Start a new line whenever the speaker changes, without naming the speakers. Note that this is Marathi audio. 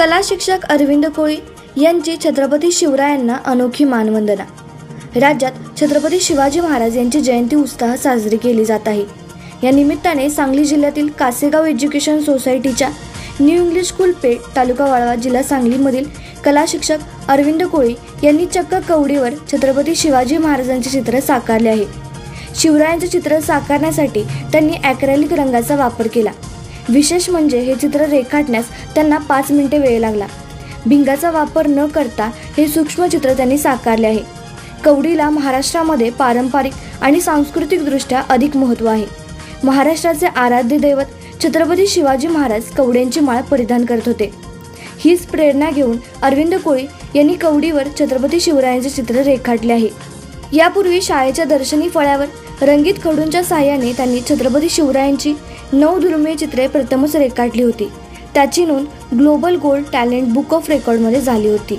कला शिक्षक अरविंद कोळी यांची छत्रपती शिवरायांना अनोखी मानवंदना. राज्यात छत्रपती शिवाजी महाराज यांची जयंती उत्साह साजरी केली जात आहे. या निमित्ताने सांगली जिल्ह्यातील कासेगाव एज्युकेशन सोसायटीच्या न्यू इंग्लिश स्कूल पेठ तालुका वाळवा जिल्हा सांगलीमधील कला शिक्षक अरविंद कोळी यांनी चक्क कवडीवर छत्रपती शिवाजी महाराजांचे चित्र साकारले आहे. शिवरायांचे चित्र साकारण्यासाठी त्यांनी ॲक्रेलिक रंगाचा वापर केला. विशेष म्हणजे हे चित्र रेखाटण्यास त्यांना पाच मिनिटे वेळ लागला. भिंगाचा वापर न करता हे सूक्ष्म चित्र त्यांनी साकारले आहे. कवडीला महाराष्ट्रामध्ये पारंपरिक आणि सांस्कृतिकदृष्ट्या अधिक महत्त्व आहे. महाराष्ट्राचे आराध्य दैवत छत्रपती शिवाजी महाराज कवड्यांची माळ परिधान करत होते. हीच प्रेरणा घेऊन अरविंद कोळी यांनी कवडीवर छत्रपती शिवरायांचे चित्र रेखाटले आहे. यापूर्वी शाळेच्या दर्शनी फळ्यावर रंगीत खडूंच्या साहाय्याने त्यांनी छत्रपती शिवरायांची नऊ दुर्मिळ चित्रे प्रथमच रेखाटली होती. त्याची नोंद global gold talent book of रेकॉर्डमध्ये झाली होती.